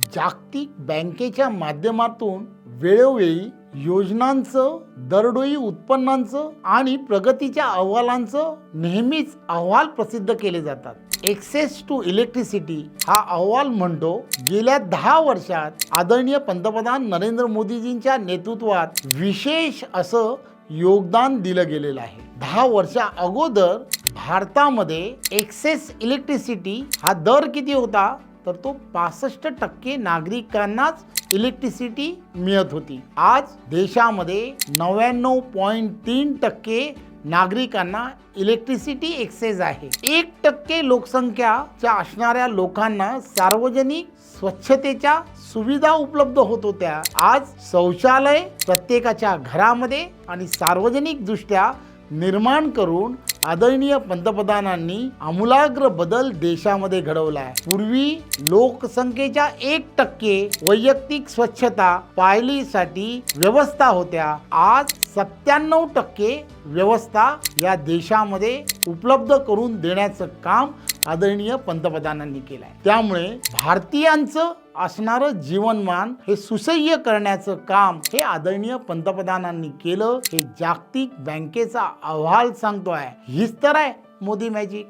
जागतिक बँकेच्या माध्यमातून वेळोवेळी योजनांचं दरडोई उत्पन्नांचं आणि प्रगतीच्या अहवालांचं नेहमीच अहवाल प्रसिद्ध केले जातात. एक्सेस टू इलेक्ट्रिसिटी हा अहवाल म्हणतो गेल्या दहा वर्षात आदरणीय पंतप्रधान नरेंद्र मोदीजींच्या नेतृत्वात विशेष असं योगदान दिलं गेलेलं आहे. दहा वर्षा अगोदर भारतामध्ये एक्सेस इलेक्ट्रिसिटी हा दर किती होता? तर तो पासष्ट टक्के नागरिकांनाच इलेक्ट्रिसिटी मिळत होती. आज देशामध्ये नव्याण्णव पॉईंट तीन टक्के नागरिकांना इलेक्ट्रिसिटी एक्सेस आहे. एक टक्के लोकसंख्याच्या असणाऱ्या लोकांना सार्वजनिक स्वच्छतेच्या सुविधा उपलब्ध होत होत्या. आज शौचालय प्रत्येकाच्या घरामध्ये आणि सार्वजनिक दृष्ट्या निर्माण करून आदरणीय पंतप्रधानांनी आमूलाग्र बदल देशामध्ये घडवला. पूर्वी लोकसंख्येच्या एक टक्के वैयक्तिक स्वच्छता पायलीसाठी व्यवस्था होत्या. आज सत्त्याण्णव टक्के व्यवस्था या देशामध्ये उपलब्ध करून देण्याचं काम आदरणीय पंतप्रधानांनी केलंय. आहे त्यामुळे भारतीयांचं असणारं जीवनमान हे सुसह्य करण्याचं काम हे आदरणीय पंतप्रधानांनी केलं हे जागतिक बँकेचा अहवाल सांगतो आहे हीच तर आहे मोदी मॅजिक.